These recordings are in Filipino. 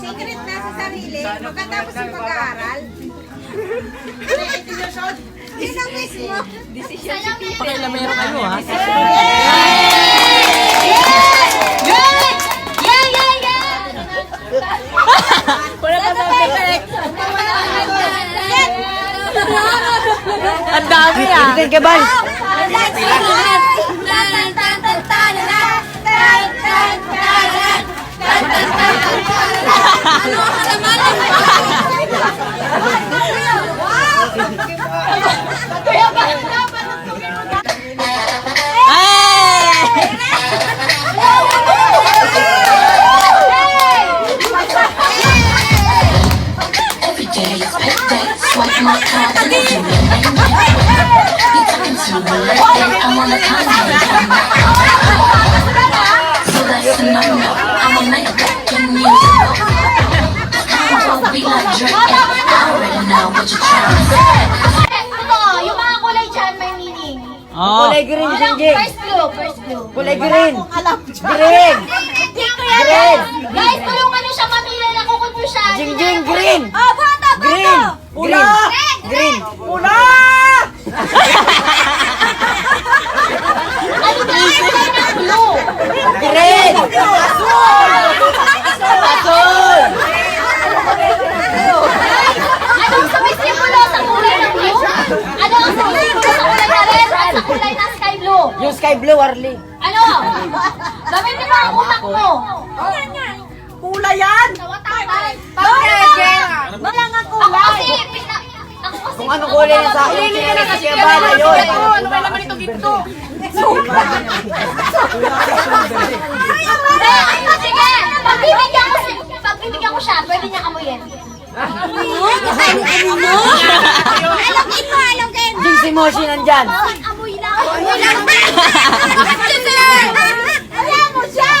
Secret na sa sarili. Pagkatapos ng pag-aaral. Yun ang wish mo. Pakilamero kayo, ha? Pa sa perfect. Ang dami ah. Hindi ka ba? I like Drake. I already know what you're trying to say. Ano, yung mga kulay dyan may meaning. Kulay green, Jing Jing. First clue, first clue. Kulay green. Green. Hindi ko yan. Green. Guys, tulungan niyo siya mamili na kukupyo siya. Jing Jing, green. Oh, bata, bata. Green. Green. Green. Ano ba yung kulay ng blue? Green. Asul. Anong sumisimulo sa kulay ng blue? Ano ang sumisimulo sa kulay na red at sa kulay ng sky sky blue, Arlie. Ano? Gamitin mo ang utak mo. Kulay yan! Tawatakan. Wala nga Ako kasi, pina- ako kasi, Kung ano kulay na sa akin, sinala kasi yung bala yun. Ano ba naman ito ginto? Ano, sige. Pagbibigyan ko, si- pagbibigyan ko siya, pwede niya amuyin. Alogin mo, alogin! Jing si Moshi nandyan. Amoy lang. Amoy lang. Alam mo siya!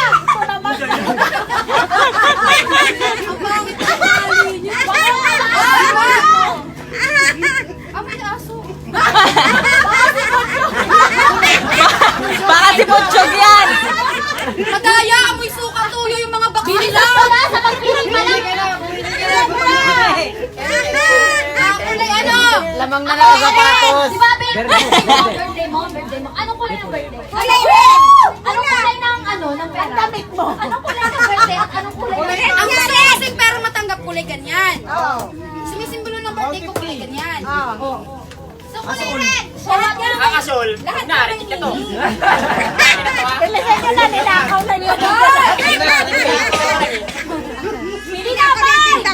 Baka si Potsyog yan. Madaya, amoy suka tuyo yung mga na pala sa pagpiling pa lang. Kulay ano? Lamang na lang ang sapatos. Birthday mo? Birthday mo? Birthday mo? Anong kulay ng birthday? Kulay red! Anong kulay ng ano, ng pera? damit mo. Anong kulay ng birthday at anong kulay ng Ang gusto kasi pero matanggap kulay ganyan. Oo. Sumisimbolo ng birthday ko kulay ganyan. Oo. So, kulay red. Lahat yan. Ang asul. Narinig ka to. Bilisan nyo na, nilakaw na nyo.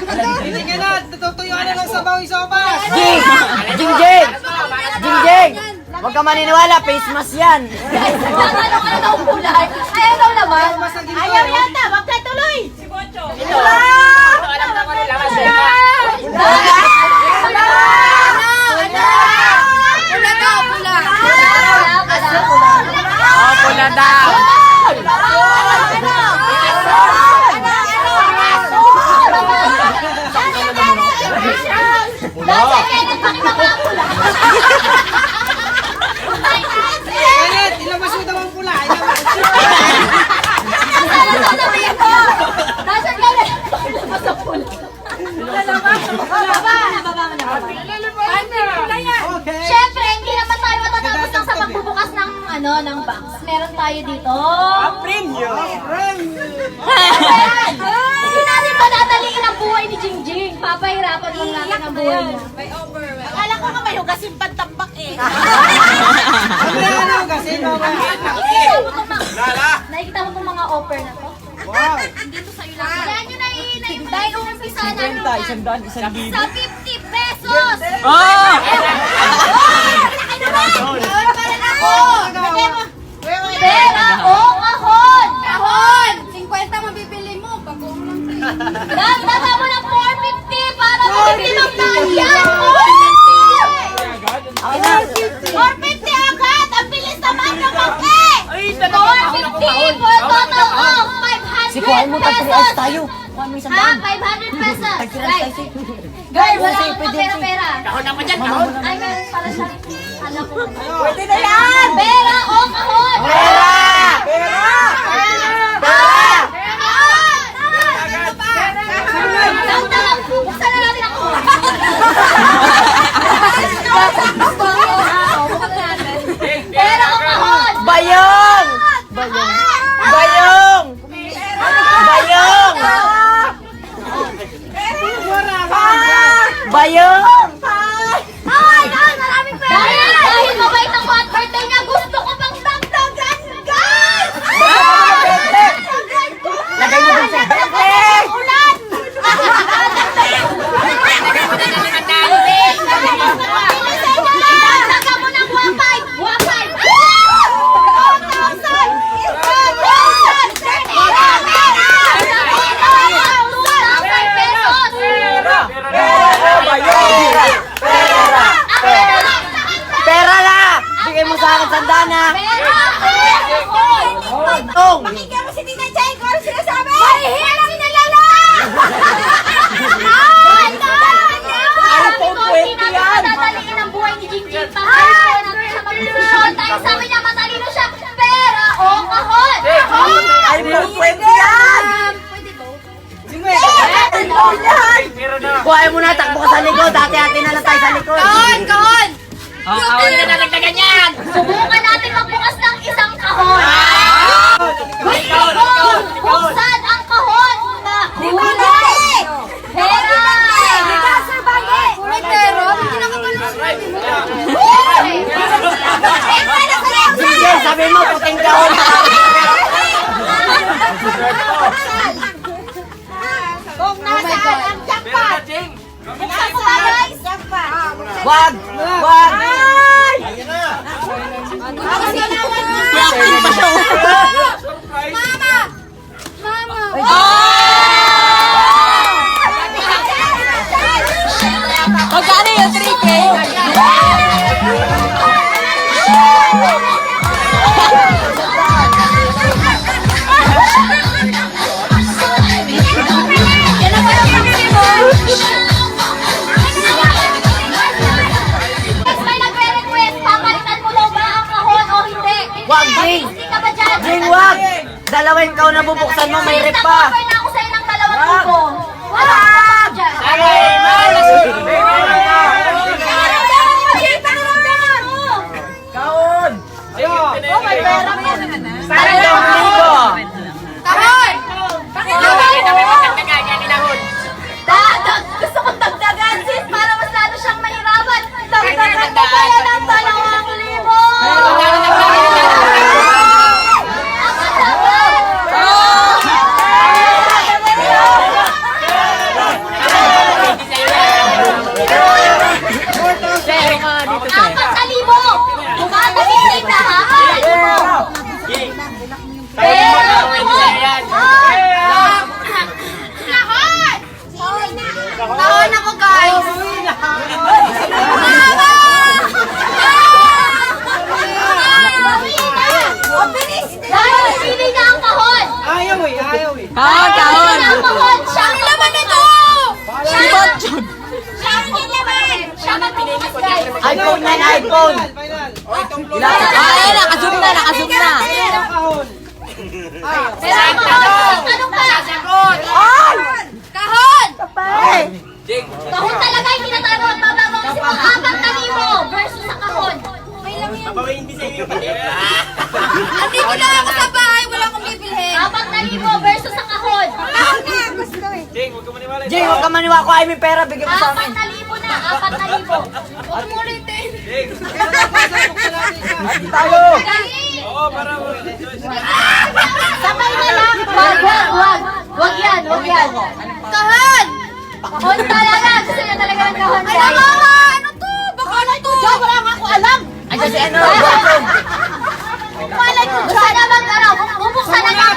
Hindi na ka na. Tutuyuan na ng sabaw yung sopas. Jing! Jing Jing! Jing Jing! Huwag ka maniniwala, face mask yan. Ano ano daw kulay? Ayaw daw naman. Ayaw yata, wag ka tuloy. Alam na ko rin laman siya. Pula daw, pula. Oh, pula daw. Nasa kaya nagpakipakapula. Kenneth, ilabas mo daw ang pula. Ilabas. Ano sasabihin ko? Nasa kaya nagpakipakapula. Okay. Siyempre, hindi naman tayo matatapos lang sa pagbubukas ng ano ng box. Meron tayo dito. Premium. Premium. Ayan! Hindi natin madadaliin ang buhay ni Jingjing. Papahirapan lang natin ang buhay niya. Akala ko nga may hugasin pantambak eh. Ano na ano kasi? Nakikita mo itong mga, nakikita mo itong mga offer na to? Wow. Kaya nyo na dahil umpisa na Isang daan, isang libo. sa 50 pesos! Oh! Pera o kahon! Kahon! 50 mabibili mo. Pag-uong lang Dagdagan mo ng 450 para mabili ng yan! 450! 450 agad! Ang bilis naman naman eh! 450 for total Si kuhain mo, tag 3 pesos. tayo. Kuhain mo isang Ha? daan. 500 pesos. Tag 3 Guys, tayo. Guys, wala Sige, akong pwede, pera-pera. Kahon naman dyan, kahon. Ay, meron pala siya. Alam ko. Pwede na yan! Pera o kahon! Pera! Pera! Pera! Na natin ako. Pera 哎呦 Kuhain mo na, takbo ka sa likod. Dati-hati na lang tayo sa likod. Kahon, kahon! Kahon na nalagdagan yan! Subukan natin magbukas ng isang kahon. Gusto ko buksan ang kahon. Mahuli! Pera! May pero, hindi nakatulong. Sige, sabi mo, puting kahon. Kung nasaan ang jackpot. Buksan ko ba guys? Wag! Wag! Magkano yung 3K? Ba? Jing, wag! Dalawa yung kahon na bubuksan mo, may rep pa. Nag-offer na ako sa'yo ng dalawang libo. Wala ka dyan. Kahon! Oh, may pera mo. Tatlong libo! Kahon! Da- da- Gusto kong dagdagan, sis, para mas lalo siyang mahirapan. Dagdagan kaya ng dalawang libo. Ang kasama. Share ka dito, sir. Apat na libo! Tumatagin na ha! Pera! Kahon ako, guys! Dahil napili niya ang kahon! Ayaw eh, ayaw eh. Kahon, kahon. Ang kahon! Siya ang laman nito! Si Botchog. Siya ang laman! Siya ang magbubukas, guys! iPhone na iPhone! Final. Ah, ayun, nakazoom na, nakazoom na. Kahon. Pero ang kahon! Ano pa? Kahon! Kahon talaga hindi na tayo magbabago kasi apat na libo versus sa kahon. Andito na ako sa bahay, wala akong bibilhin. Apat na libo versus sa kahon. Jing, huwag ka maniwa ko. Ay, may pera. Bigyan mo sa Apat amin. na libo na, apat na libo. Huwag mo ulitin. Talo! Sabay na lang. Wag, wag, wag. Wag yan, wag yan. Kahon! Kahon talaga. Gusto niya talaga ng kahon. Ay, mama! Ano to? Baka ano to? Wala nga ako alam. Andiyan si ano, Botchog. Malay ko. Gusto na bang ano? Bubuksan na ng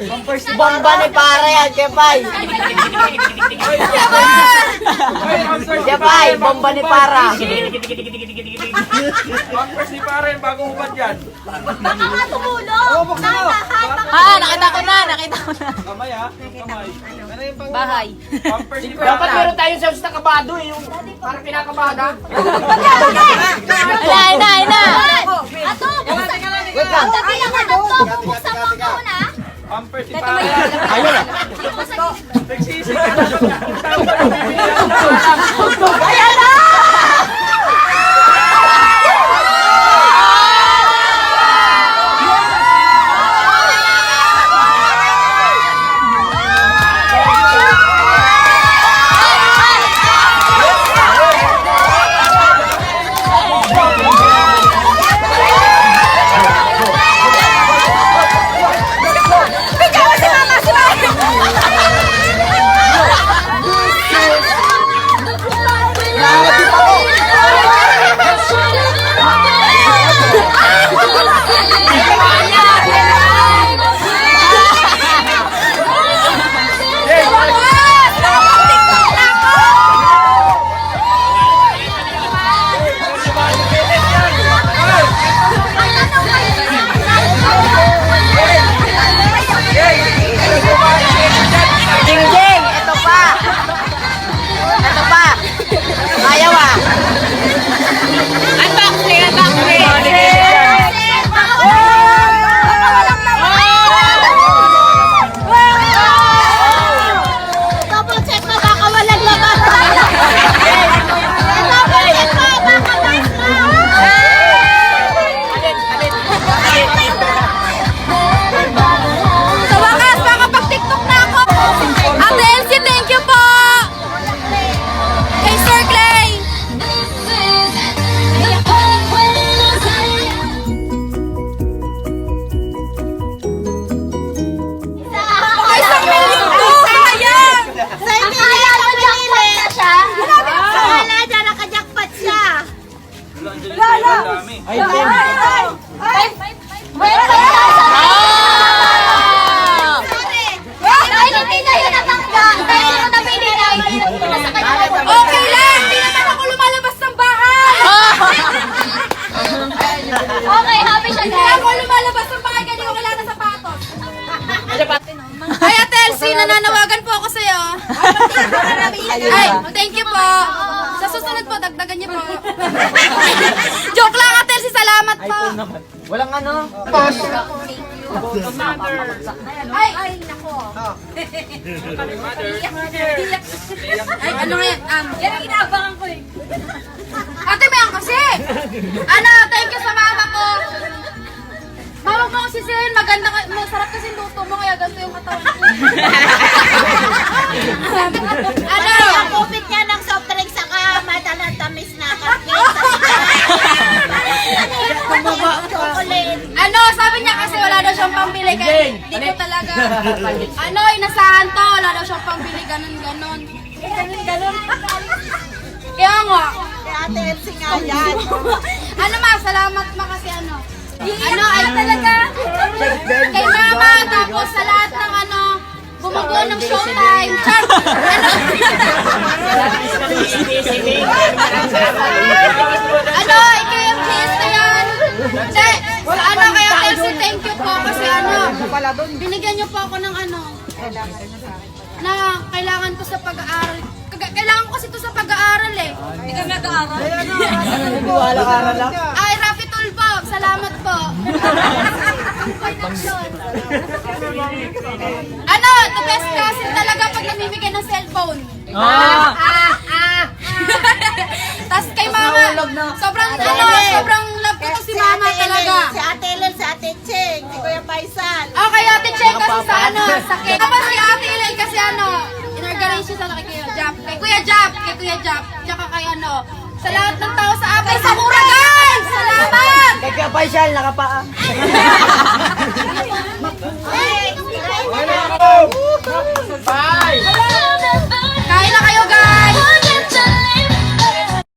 Pampers ni Bomba ni para yan, Kepay. Kepay, bomba ni para. Pampers ni pare, bagong hubad yan. Baka nga tumulong! Nakahan! Ah, nakita ko na, nakita ko na. Kamay ha, kamay. Ano yung pang Bahay. Pampers ni Dapat meron tayong sales na kabado eh. Yung parang kinakabada. Ina, ina, ina. Ato, buksan Wait lang. Gabi lang ano to, bubuksan mo ha? Pampers ni pare. Ayun na. Nagsisi ka na. Ayan na! Okay lang! Naman ako lumalabas ng bahay! Okay, happy siya Hindi ako lumalabas ng bahay hindi ko kailangan ng sapatos. Ay, Ate Elsie, nananawagan po ako sa'yo. Ay, thank you po. Sa susunod po, dagdagan niyo po. Joke salamat po. Walang ano. Ay, ay, nako. Ay, ano nga yan? Um, yan ang inaabangan ko eh. Ate, may ang kasi. Ano, thank you sa mama ko. Mama mo si Sin, maganda ka, masarap kasi luto mo, kaya ganito yung katawan ko. talaga. Ano, inasahan to, wala daw siyang pambili, ganun, ganun. Ganun, ganun. Kaya nga, Kaya ate Elsie nga yan. ano ma, salamat ma kasi ano. Ano, ay talaga. Kay mama, tapos sa lahat ng ano, bumubuo ng showtime. Char! Ano, ikaw yung kiss na yan. Hindi, sa ano kaya Elsie, thank you po kasi ano, binigyan niyo po ako ng ano, na kailangan ko sa pag-aaral. Kaga- Kailangan ko kasi ito sa pag-aaral eh. Hindi ka nag-aaral. Wala ka na lang. Ay, Rapi Tulpo, salamat po. ano, the best cousin talaga pag namimigay ng cellphone. Ah, ah. Jap, tsaka kay ano, sa lahat ng tao sa Abay Sakura, guys! Salamat! Kay Kapasyal, nakapaa. Bye!